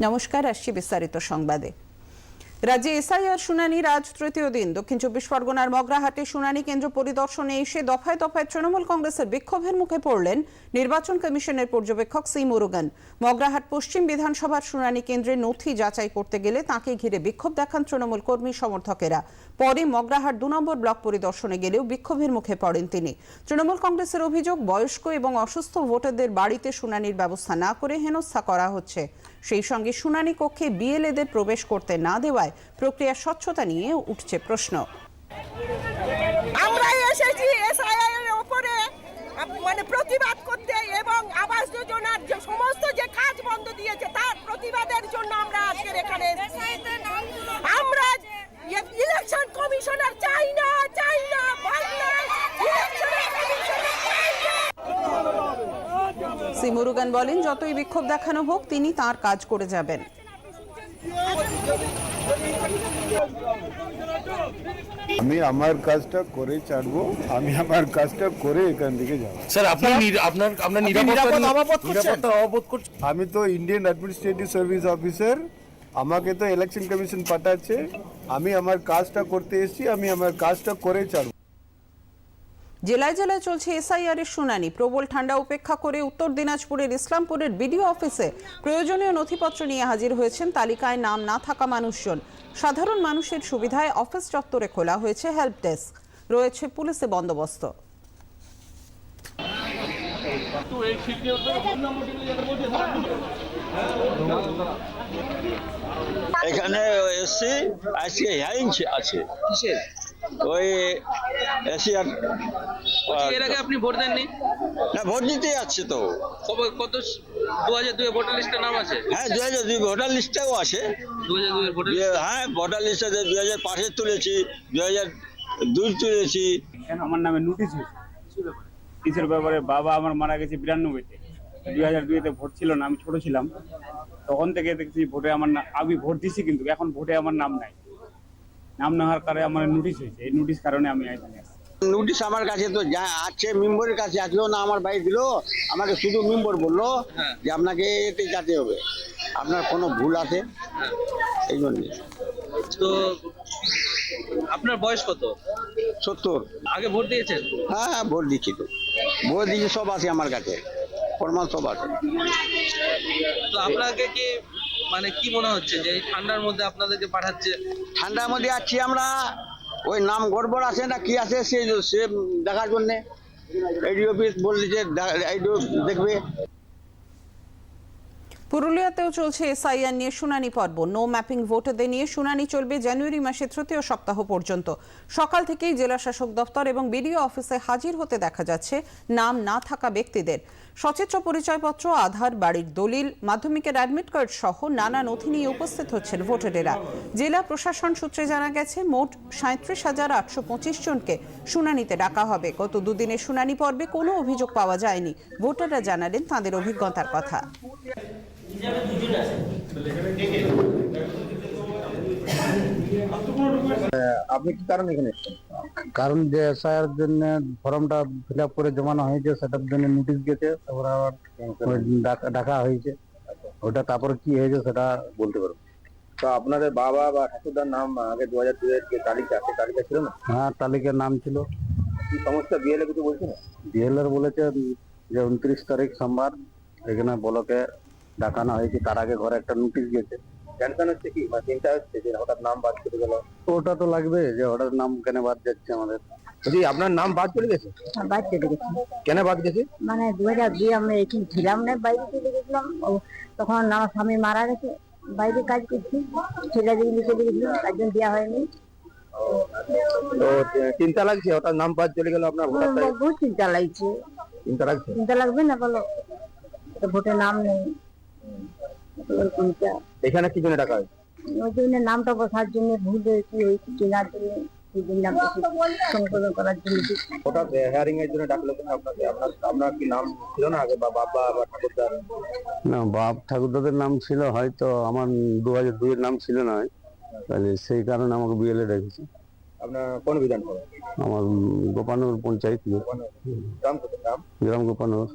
নমস্কার আসছি বিস্তারিত সংবাদে। রাজ্যে এসআইআর শুনানির আজ তৃতীয় দিন। দক্ষিণ চব্বিশ পরগনার মগরাহাটে শুনানি কেন্দ্র পরিদর্শনে এসে দফায় দফায় তৃণমূল কংগ্রেসের বিক্ষোভের মুখে পড়লেন নির্বাচন কমিশনের পর্যবেক্ষক সি মুরুগান। মগরাহাট পশ্চিম বিধানসভার শুনানি কেন্দ্রে নথি যাচাই করতে গেলে তাকে ঘিরে বিক্ষোভ দেখান তৃণমূল কর্মী সমর্থকেরা। পরে মগরাহাট দু নম্বর ব্লক পরিদর্শনে গেলেও বিক্ষোভের মুখে পড়েন তিনি। তৃণমূল কংগ্রেসের অভিযোগ, বয়স্ক এবং অসুস্থ ভোটারদের বাড়িতে শুনানির ব্যবস্থা না করে হেনস্থা করা হচ্ছে। সেই সঙ্গে শুনানি কক্ষে বিএলএদের প্রবেশ করতে না দেওয়ায় প্রক্রিয়ার স্বচ্ছতা নিয়ে উঠছে প্রশ্ন। আমরা এসেছি এসআইআর এর উপরে মানে প্রতিবাদ করতে এবং আবাস যোজনার যে সমস্ত যে কাজ বন্ধ দিয়েছে তার প্রতিবাদের জন্য আমরা আজকের এখানে এসেছি। আমরা ইলেকশন কমিশনার চাই না চাই না বাংলায় ইলেকশনের কমিশনার চাই না। সি মুরুগান বলেন যতই বিক্ষোভ দেখানো হোক তিনি তার কাজ করে যাবেন। আমি আমার কাজটা করে ছাড়বো আমি আমার কাজটা করে এখান থেকে যাব। স্যার আপনি আপনার আপনার নিরাপত্তা অববোধ করছেন। আমি তো ইন্ডিয়ান অ্যাডমিনিস্ট্রেটিভ সার্ভিস অফিসার আমাকে তো ইলেকশন কমিশন পাঠাচ্ছে। আমি আমার কাজটা করতে এসেছি আমি আমার কাজটা করে ছাড়বো। জেলায় জেলায় চলছে এসআইআর এর শুনানি। প্রবল ঠান্ডা উপেক্ষা করে উত্তর দিনাজপুরের ইসলামপুরের বিডিও অফিসে প্রয়োজনীয় নথিপত্র নিয়ে হাজির হয়েছেন তালিকায় নাম না থাকা মানুষজন। সাধারণ মানুষের সুবিধায় অফিস চত্বরে খোলা হয়েছে হেল্প ডেস্ক। রয়েছে পুলিশে বন্দোবস্ত। এখানে এসছি আজকে হিয়ারিং আছে। ওই এশিয়ার এর আগে আপনি ভোট দেননি? না ভোট দিতে যাচ্ছে তো। কবে কত দু হাজার দুই ভোটার লিস্টে নাম আছে? হ্যাঁ দু হাজার দুই ভোটার লিস্টেও আছে। দু হাজার দুই ভোটার হ্যাঁ ভোটার লিস্টে দু হাজার পাঁচে তুলেছি দু হাজার দুই তুলেছি। আমার নামে নোটিশ হয়েছে। কিসের ব্যাপারে? বাবা আমার মারা গেছে বিরানব্বইতে। দুই হাজার দুইতে ভোট ছিল না আমি ছোট ছিলাম। তখন থেকে দেখছি ভোটে আমার না আমি ভোট দিছি কিন্তু এখন ভোটে আমার নাম নাই। নাম না হওয়ার কারণে আমার নোটিশ হয়েছে। এই নোটিশ কারণে আমি এখানে আসছি নোটিশ আমার কাছে তো যা আছে মেম্বরের কাছে আসলো না আমার বাড়ি দিল আমাকে শুধু মেম্বর বলল হ্যাঁ। যে আপনাকে এতে যেতে হবে। আপনার কোনো ভুল আছে? এই জন্যে। তো আপনার বয়স কত? সত্তর। আগে ভোট দিয়েছেন? হ্যাঁ হ্যাঁ ভোট দিচ্ছি তো। ভোট দিচ্ছি সব আছে আমার কাছে। প্রমাণ সব আছে। তো আপনাকে কি মানে কি মনে হচ্ছে যে এই ঠান্ডার মধ্যে আপনাদেরকে পাঠাচ্ছে? ঠান্ডার মধ্যে আছি আমরা ওই নাম গড়বড় আছে না কি আছে, সে দেখার জন্যে। এডিও অফিস বলছে যে এইডিও দেখবে। পুরুলিয়াতেও চলছে এসআইআর নিয়ে শুনানি পর্ব। নো ম্যাপিং ভোটারদের নিয়ে শুনানি চলবে জানুয়ারি মাসের তৃতীয় সপ্তাহ পর্যন্ত। সকাল থেকেই জেলা শাসক দপ্তর এবং বিডিও অফিসে হাজির হতে দেখা যাচ্ছে নাম না থাকা ব্যক্তিদের। সচিত্র পরিচয়পত্র, আধার, বাড়ির দলিল, মাধ্যমিকের অ্যাডমিট কার্ড সহ নানা নথি নিয়ে উপস্থিত হচ্ছেন ভোটারেরা। জেলা প্রশাসন সূত্রে জানা গেছে, মোট সাঁত্রিশ হাজার আটশো পঁচিশ জনকে শুনানিতে ডাকা হবে। গত দুদিনের শুনানি পর্বে কোনো অভিযোগ পাওয়া যায়নি। ভোটাররা জানালেন তাঁদের অভিজ্ঞতার কথা। আপনি কি কারণ এখানে? কারণ যে এসআইআর জন্য ফর্মটা ফিল আপ করে জমানো হয়েছে সেটার জন্য নোটিশ গেছে তারপরে আবার ডাকা- হয়েছে। ওটা তারপরে কি হয়েছে সেটা বলতে পারব। তো আপনাদের বাবা বা ঠাকুরদার নাম আগে দু হাজার দুইয়ের যে তালিকা সেই তালিকা ছিল না? হ্যাঁ তালিকার নাম ছিল। কি সমস্যা? বিএলএ কিছু বলছে না ডিএলআর বলেছে যে উনত্রিশ তারিখ সোমবার এখানে বলকে ডাকানো হয়েছে তার আগে ঘরে একটা নোটিশ গেছে। টেনশন হচ্ছে কি বা চিন্তা হচ্ছে যে হঠাৎ নাম বাদ করে গেল। ওটা তো লাগবে যে ওটার নাম কেন বাদ যাচ্ছে আমাদের? বলছি আপনার নাম বাদ চলে গেছে? বাদ চলে গেছে। কেন বাদ গেছে? মানে দু হাজার দুই আমরা এখানে ছিলাম না বাইরে চলে গেছিলাম। তখন আমার স্বামী মারা গেছে বাইরে কাজ করছি। ছেলে দিকে চলে গেছিল তার জন্য দেওয়া হয়নি। তো চিন্তা লাগছে হঠাৎ নাম বাদ চলে গেল আপনার ভোটার বহুত চিন্তা লাগছে। চিন্তা লাগছে? চিন্তা লাগবে না বলো। তো ভোটের নাম নেই। এখানে কি জন্য টাকা হয়েছে ওই জন্য নামটা বসার জন্য ভুল হয়েছে ওই কেনার জন্য সেই জন্য নামটা সংশোধন করার জন্য। হঠাৎ হেয়ারিং এর জন্য ডাকলো কেন আপনাকে? আপনার আপনার কি নাম ছিল না আগে? বা বাবা বা ঠাকুরদার? না বাপ ঠাকুরদাদের নাম ছিল হয়তো আমার দু হাজার দুইয়ের নাম ছিল না তাহলে সেই কারণে আমাকে বিএলএ রেখেছে। আপনার কোন বিধানসভা আমার গোপানুর পঞ্চায়েত। গ্রাম গ্রাম? গোপানুর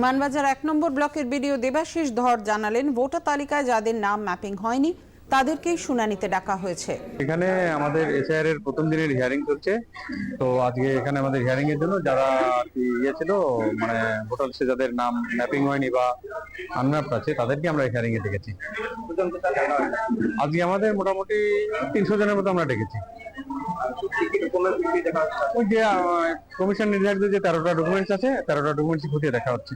মানবাজার এক নম্বর ব্লকের বিডিও দেবাশিস ধর জানালেন, ভোটার তালিকায় যাদের নাম ম্যাপিং হয়নি, তাদেরকেই শুনানিতে ডাকা হয়েছে। এখানে আমাদের এসআইআর এর প্রথম দিনের হিয়ারিং চলছে। তো আজকে এখানে আমাদের হিয়ারিং এর জন্য যারা ইয়ে ছিল মানে ভোটার লিস্টে যাদের নাম ম্যাপিং হয়নি বা আনম্যাপড আছে, তাদেরকে আমরা হিয়ারিং এ ডেকেছি আজকে আমাদের মোটামুটি তিনশো জনের মতো আমরা ডেকেছি। ওই যে কমিশন নির্ধারিত যে তেরোটা ডকুমেন্টস আছে, তেরোটা ডকুমেন্টস খতিয়ে দেখা হচ্ছে।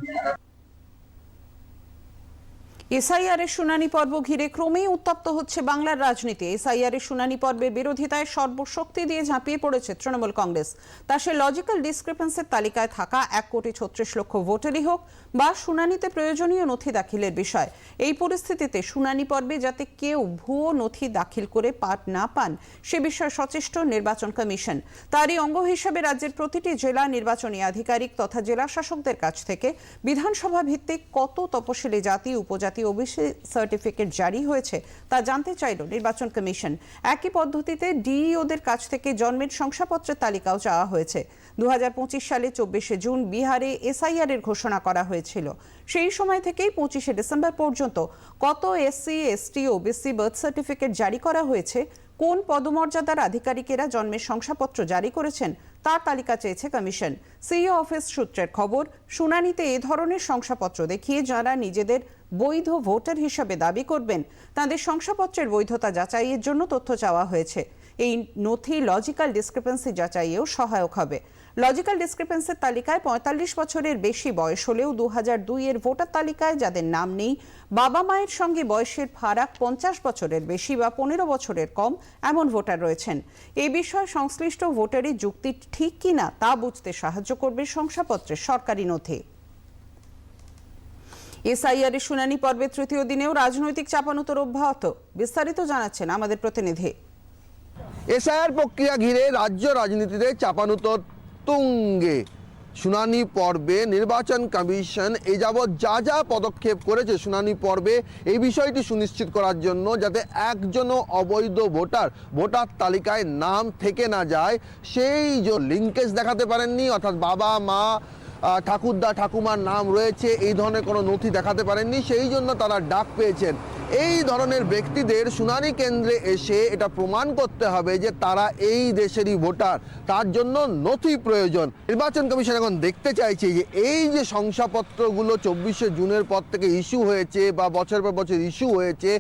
এসআইআর এর শুনানি পর্ব ঘিরে ক্রমেই উত্তপ্ত হচ্ছে বাংলার রাজনীতি। এসআইআর এর শুনানি পর্বের বিরোধিতায় সর্বশক্তি দিয়ে ঝাঁপিয়ে পড়েছে তৃণমূল কংগ্রেস। তা সে লজিক্যাল ডিসক্রিপেন্সের তালিকায় থাকা এক কোটি ছত্রিশ লক্ষ ভোটারই হোক বা শুনানিতে প্রয়োজনীয় নথি দাখিলের বিষয়। এই পরিস্থিতিতে শুনানি পর্বে যাতে কেউ ভুয়ো নথি দাখিল করে পাট না পান, সে বিষয়ে সচেষ্ট নির্বাচন কমিশন। তারই অঙ্গ হিসেবে রাজ্যের প্রতিটি জেলা নির্বাচনী আধিকারিক তথা জেলা শাসকদের কাছ থেকে বিধানসভা ভিত্তিক কত তপশিলি জাতি, উপজাতি ওবিসি সার্টিফিকেট জারি হয়েছে তা জানতে চাইল নির্বাচন কমিশন। একই পদ্ধতিতে ডিইওদের কাছ থেকে জন্মের শংসাপত্রের তালিকাও চাওয়া হয়েছে। দু হাজার পঁচিশ সালে চব্বিশে জুন বিহারে এসআইআর এর ঘোষণা করা হয়েছিল। সেই সময় থেকেই পঁচিশে ডিসেম্বর পর্যন্ত কত SC, ST OBC birth certificate জারি করা হয়েছে, কোন পদমর্যাদার আধিকারিকেরা জন্মের শংসাপত্র জারি করেছেন, তার তালিকা চেয়েছে কমিশন। সিইও অফিস সূত্রের খবর, শুনানিতে এ ধরনের শংসাপত্র দেখিয়ে যারা নিজেদের বৈধ ভোটার হিসাবে দাবি করবেন, তাদের শংসাপত্রের বৈধতা যাচাইয়ের জন্য তথ্য চাওয়া হয়েছে। এই নথি লজিক্যাল ডিসক্রিপেন্সি যাচাইয়েও সহায়ক হবে। লজিক্যাল ডিসক্রিপেন্সির তালিকায় পঁয়তাল্লিশ বছরের বেশি বয়স হলেও দু হাজার এর ভোটার তালিকায় যাদের নাম নেই, বাবা মায়ের সঙ্গে বয়সের ফারাক পঞ্চাশ বছরের বেশি বা পনেরো বছরের কম এমন ভোটার রয়েছেন। এই বিষয়ে সংশ্লিষ্ট ভোটারের যুক্তি ঠিক কিনা তা বুঝতে সাহায্য করবে শংসাপত্রের সরকারি নথি। এসআইআর এর শুনানি পর্বের তৃতীয় দিনেও রাজনৈতিক চাপানুতর অব্যাহত, বিস্তারিত জানাচ্ছেন আমাদের প্রতিনিধি। এসআইআর প্রক্রিয়া ঘিরে রাজ্য রাজনীতিতে চাপানুতর তুঙ্গে শুনানি পর্বে নির্বাচন কমিশন এ যাবৎ যা যা পদক্ষেপ করেছে শুনানি পর্বে এই বিষয়টি সুনিশ্চিত করার জন্য যাতে একজনও অবৈধ ভোটার ভোটার তালিকায় নাম থেকে না যায়, সেই যে লিঙ্কেজ দেখাতে পারেননি, অর্থাৎ বাবা, মা ঠাকুরদা ঠাকুমার নাম রয়েছে, এই ধরনের কোনো নথি দেখাতে পারেননি, সেই জন্য তারা ডাক পেয়েছেন। এই ধরনের ব্যক্তিদের শুনানি কেন্দ্রে এসে এটা প্রমাণ করতে হবে যে তারা এই দেশেরই ভোটার, তার জন্য নথি প্রয়োজন। নির্বাচন কমিশন এখন দেখতে চাইছে যে এই যে শংসাপত্রগুলো চব্বিশে জুনের পর থেকে ইস্যু হয়েছে বা বছর পর বছর ইস্যু হয়েছে,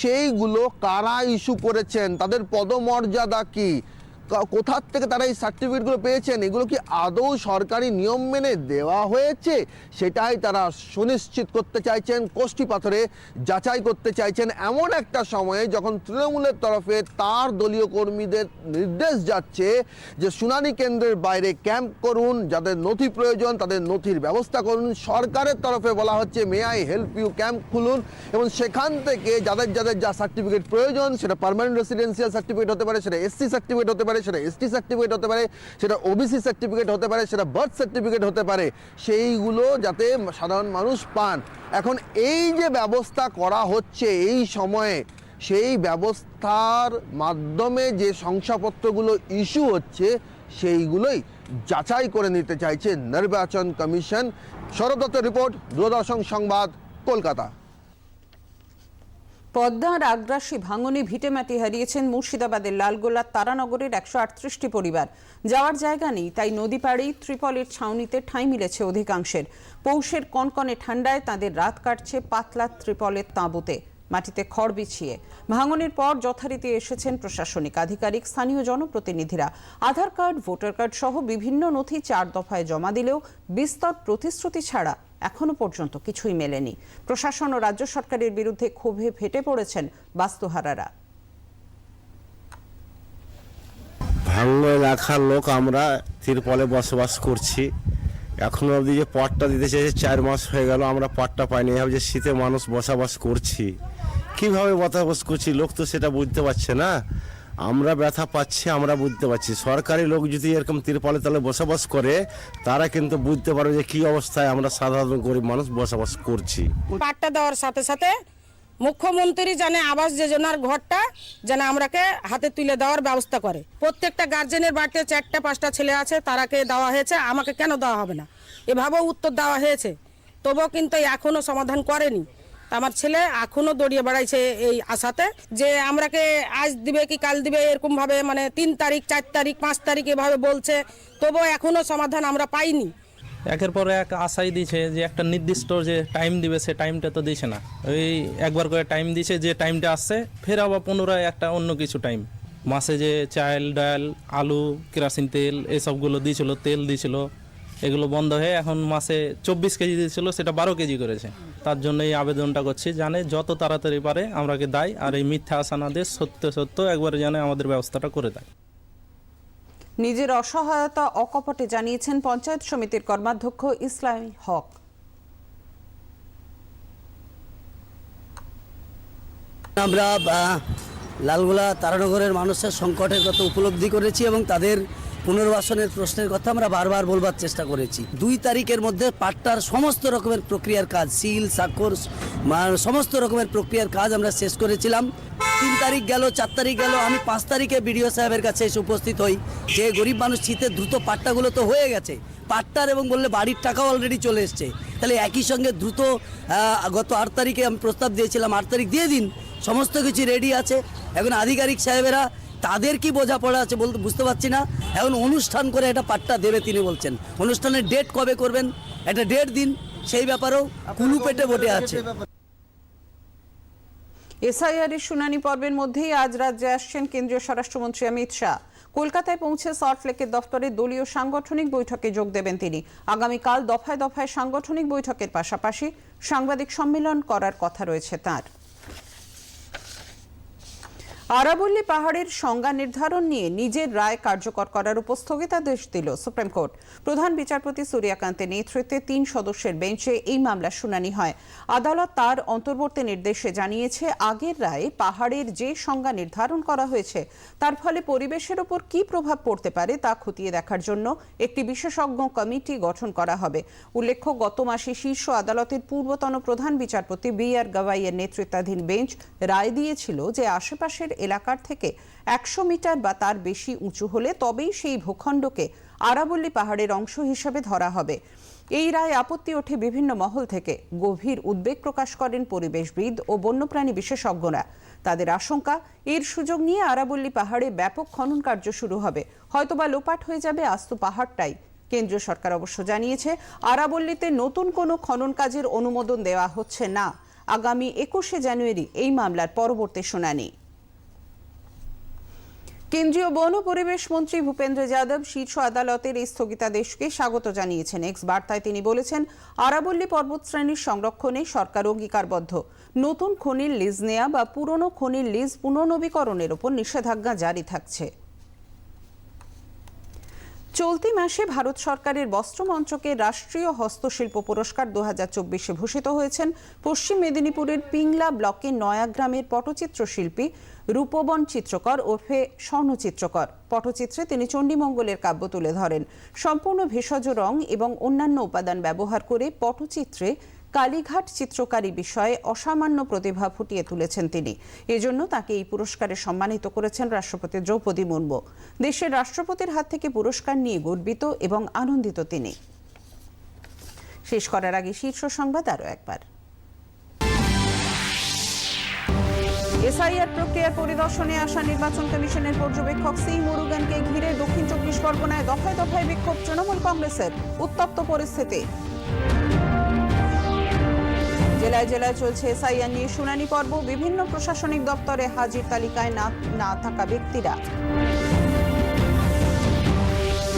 সেইগুলো কারা ইস্যু করেছেন? তাদের পদমর্যাদা কি? কোথার থেকে তারা এই সার্টিফিকেটগুলো পেয়েছেন? এগুলো কি আদৌ সরকারি নিয়ম মেনে দেওয়া হয়েছে? সেটাই তারা সুনিশ্চিত করতে চাইছেন, কোষ্ঠী পাথরে যাচাই করতে চাইছেন। এমন একটা সময়ে যখন তৃণমূলের তরফে তার দলীয় কর্মীদের নির্দেশ যাচ্ছে যে, শুনানি কেন্দ্রের বাইরে ক্যাম্প করুন, যাদের নথি প্রয়োজন, তাদের নথির ব্যবস্থা করুন। সরকারের তরফে বলা হচ্ছে, may I help you, camp খুলুন। এবং সেখান থেকে যাদের যাদের যা সার্টিফিকেট প্রয়োজন, সেটা পার্মানেন্ট রেসিডেন্সিয়াল সার্টিফিকেট হতে পারে, সেটা এসসি সার্টিফিকেট হতে পারে সেটা এসটি সার্টিফিকেট হতে পারে, সেটা ওবিসি সার্টিফিকেট হতে পারে, সেটা বার্থ সার্টিফিকেট হতে পারে, সেইগুলো যাতে সাধারণ মানুষ পান। এখন এই যে ব্যবস্থা করা হচ্ছে এই সময়ে, সেই ব্যবস্থার মাধ্যমে যে শংসাপত্রগুলো ইস্যু হচ্ছে, সেইগুলোই যাচাই করে নিতে চাইছে নির্বাচন কমিশন। শরদত্তের রিপোর্ট দূরদর্শন সংবাদ, কলকাতা। পদ্মার আগ্রাসী ভাঙনে ভিটেমাটি হারিয়েছেন মুর্শিদাবাদের লালগোলা তারানগরের একশো আটত্রিশটি পরিবার। যাওয়ার জায়গা নেই, তাই নদী পাড়েই ত্রিপলের ছাউনিতে ঠাঁই মিলেছে অধিকাংশের। পৌষের কনকনে ঠান্ডায় তাদের রাত কাটছে পাতলা ত্রিপলের তাঁবুতে। মাটিতে খড় বিছিয়ে। ভাঙনের পর যথারীতি এসেছেন প্রশাসনিক আধিকারিক, স্থানীয় জনপ্রতিনিধিরা। আধার কার্ড, ভোটার কার্ড সহ বিভিন্ন নথি চার দফায় জমা দিলেও বিস্তর প্রতিশ্রুতি ছাড়া এখনও পর্যন্ত কিছুই মেলেনি। প্রশাসন ও রাজ্য সরকারের বিরুদ্ধে ক্ষোভে ফেটে পড়েছেন বাস্তুহারারা। ভাঙ্গ এলাকার লোক আমরা তিরপলে বসবাস করছি। এখনও অবধি যে পটটা দিতে চেয়েছে, চার মাস হয়ে গেল, আমরা পটটা পাইনি। এভাবে যে শীতে মানুষ বসবাস করছি, কীভাবে বসবাস করছি, লোক তো সেটা বুঝতে পারছে না। আমরা ব্যথা পাচ্ছি, আমরা বুঝতে পারছি। সরকারি লোক যদি এরকম তিরপালে তলে বসবাস করে, তারা কিন্তু বুঝতে পারবে যে কি অবস্থায় আমরা সাধারণ গরিব মানুষ বসবাস করছি। পাটটা দেওয়ার সাথে সাথে মুখ্যমন্ত্রী জানে আবাস যোজনার ঘরটা যেন আমরাকে হাতে তুলে দেওয়ার ব্যবস্থা করে। প্রত্যেকটা গার্জেনের বাড়িতে চারটা, পাঁচটা ছেলে আছে, তারাকে দেওয়া হয়েছে, আমাকে কেন দেওয়া হবে না? এভাবেও উত্তর দেওয়া হয়েছে। তবুও কিন্তু এখনও সমাধান করেনি। আমার ছেলে এখনও দড়িয়ে বেড়াইছে এই আশাতে যে আমরাকে আজ দিবে কি কাল দিবে এরকম ভাবে মানে তিন তারিখ, চার তারিখ, পাঁচ তারিখ এভাবে বলছে। তবুও এখনও সমাধান আমরা পাইনি। একের পর এক আশাই দিছে যে একটা নির্দিষ্ট যে টাইম দিবে সে টাইমটা তো দিছে না। ওই একবার করে টাইম দিছে, যে টাইমটা আসছে, ফের আবার পুনরায় একটা অন্য কিছু টাইম মাসে যে চাল, ডাল, আলু, কেরাসিন তেল, এসবগুলো দিয়েছিল তেল দিয়েছিল এগুলো বন্ধ হয়ে এখন মাসে চব্বিশ কেজি দিয়েছিল সেটা বারো কেজি করেছে। তার জন্য এই আবেদনটা করছি, জানে যত তাড়াতাড়ি পারে আমরাকে দেয়, আর এই মিথ্যা আশা না দিয়ে সত্য সত্য একবারে জানে আমাদের ব্যবস্থাটা করে দেয়। নিজের অসহায়তা অকপটে জানিয়েছেন পঞ্চায়েত সমিতির কর্মাধ্যক্ষ ইসলামী হক। আমরা লালগোলা তারানগরের মানুষের সংকটের কথা উপলব্ধি করেছি এবং তাদের পুনর্বাসনের প্রশ্নের কথা আমরা বারবার বলবার চেষ্টা করেছি। দুই তারিখের মধ্যে পাট্টার সমস্ত রকমের প্রক্রিয়ার কাজ, সিল স্বাক্ষর সমস্ত রকমের প্রক্রিয়ার কাজ আমরা শেষ করেছিলাম। তিন তারিখ গেল চার তারিখ গেল আমি পাঁচ তারিখে বিডিও সাহেবের কাছে এসে উপস্থিত হই। যে গরিব মানুষ শীতে দ্রুত পাট্টাগুলো তো হয়ে গেছে পাট্টার এবং বললে বাড়ির টাকাও অলরেডি চলে এসছে। তাহলে একই সঙ্গে দ্রুত গত আট তারিখে আমি প্রস্তাব দিয়েছিলাম আট তারিখ দিয়ে দিন সমস্ত কিছু রেডি আছে। এখন আধিকারিক সাহেবেরা তাদের কি বোঝাপড়া আছে বলতে বুঝতে পারছি না। এখন অনুষ্ঠান করে একটা পাট্টা দেবে তিনি বলছেন। অনুষ্ঠানের ডেট কবে করবেন? একটা ডেট দিন সেই ব্যাপারেও কুলু পেটে বটে আছে। এসআইআর এর শুনানি পর্বের মধ্যেই আজ রাজ্যে আসছেন কেন্দ্রীয় স্বরাষ্ট্রমন্ত্রী অমিত শাহ। কলকাতায় পৌঁছে সল্টলেকের দফতরে দলীয় সাংগঠনিক বৈঠকে যোগ দেবেন তিনি। আগামীকাল দফায় দফায় সাংগঠনিক বৈঠকের পাশাপাশি সাংবাদিক সম্মেলন করার কথা রয়েছে তার। আরাবল্লী পাহাড়ের সংজ্ঞা নির্ধারণ নিয়ে নিজের রায় কার্যকর করার উপর স্থগিতাদেশ দিল সুপ্রিম কোর্ট। প্রধান বিচারপতি সূর্যকান্তের নেতৃত্বে তিন সদস্যের বেঞ্চে এই মামলার শুনানি হয়। আদালত তার অন্তর্বর্তী নির্দেশে জানিয়েছে, আগের রায়ে পাহাড়ের যে সংজ্ঞা নির্ধারণ করা হয়েছে, তার ফলে পরিবেশের ওপর কি প্রভাব পড়তে পারে তা খতিয়ে দেখার জন্য একটি বিশেষজ্ঞ কমিটি গঠন করা হবে। উল্লেখ্য, গত মাসে শীর্ষ আদালতের পূর্বতন প্রধান বিচারপতি বি আর গাওয়াইয়ের নেতৃত্বাধীন বেঞ্চ রায় দিয়েছিল যে, আশেপাশের এলাকার থেকে একশো মিটার বা তার বেশি উঁচু হলে তবেই সেই ভূখণ্ডকে আরাবল্লী পাহাড়ের অংশ হিসেবে ধরা হবে। এই রায় আপত্তি ওঠে বিভিন্ন মহল থেকে। গভীর উদ্বেগ প্রকাশ করেন পরিবেশবিদ ও বন্যপ্রাণী বিশেষজ্ঞরা। তাদের আশঙ্কা, এর সুযোগ নিয়ে আরাবল্লী পাহাড়ে ব্যাপক খনন কার্য শুরু হবে। হয়তোবা লোপাট হয়ে যাবে আস্ত পাহাড়টাই। কেন্দ্রীয় সরকার অবশ্য জানিয়েছে, আরাবল্লীতে নতুন কোনো খনন কাজের অনুমোদন দেওয়া হচ্ছে না। আগামী একুশে জানুয়ারি এই মামলার পরবর্তী শুনানি। কেন্দ্রীয় বন পরিবেশ মন্ত্রী ভূপেন্দ্র যাদব শীর্ষ আদালতের এই স্থগিতাদেশকে স্বাগত জানিয়েছেন। এক্স বার্তায় তিনি বলেছেন, আরাবল্লী পর্বতশ্রেণীর সংরক্ষণে সরকার অঙ্গীকারবদ্ধ। নতুন খনির লিজ নেয়া বা পুরনো খনির লিজ পুনর্নবীকরণের ওপর নিষেধাজ্ঞা জারি থাকছে। চলতি মাসে ভারত সরকারের বস্ত্র মঞ্চকে রাষ্ট্রীয় হস্তশিল্প পুরস্কার দু হাজার চব্বিশে ভূষিত হয়েছেন পশ্চিম মেদিনীপুরের পিংলা ব্লকের নয়াগ্রামের পটচিত্র শিল্পী রূপবন চিত্রকর ও ওরফে স্বর্ণচিত্রকর পটচিত্রে তিনি চণ্ডীমঙ্গলের কাব্য তুলে ধরেন। সম্পূর্ণ ভেষজ রং এবং অন্যান্য উপাদান ব্যবহার করে পটচিত্রে কালীঘাট চিত্রকারী বিষয়ে অসামান্য প্রতিভা ফুটিয়ে তুলেছেন তিনি। এজন্য তাকে এই পুরস্কারে সম্মানিত করেছেন রাষ্ট্রপতি দ্রৌপদী মুর্মু। দেশের রাষ্ট্রপতির হাত থেকে পুরস্কার নিয়ে গর্বিত এবং আনন্দিত তিনি। শেষ করার আগে শীর্ষ সংবাদ আরও একবার। এসআইআর প্রক্রিয়ার পরিদর্শনে আসা নির্বাচন কমিশনের পর্যবেক্ষক সি মুরুগানকে ঘিরে দক্ষিণ চব্বিশ পরগনায় দফায় দফায় বিক্ষোভ তৃণমূল কংগ্রেসের। উত্তপ্ত পরিস্থিতি। জেলায় জেলায় চলছে এসআইআর নিয়ে শুনানি পর্ব। বিভিন্ন প্রশাসনিক দপ্তরে হাজির তালিকায় না না থাকা ব্যক্তিরা।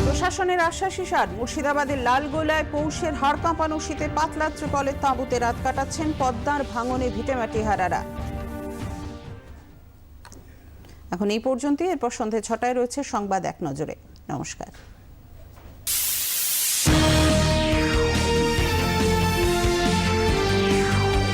প্রশাসনের আশ্বাস ইশার মুর্শিদাবাদের লালগোলায় পৌষের হাড় কাঁপানো শীতে পাতলা ত্রিপলের তাঁবুতে রাত কাটাচ্ছেন পদ্মার ভাঙনে ভিটেমাটি হারারা। এখন এই পর্যন্তই, এরপর সন্ধে ছটায় রয়েছে সংবাদ এক নজরে। নমস্কার।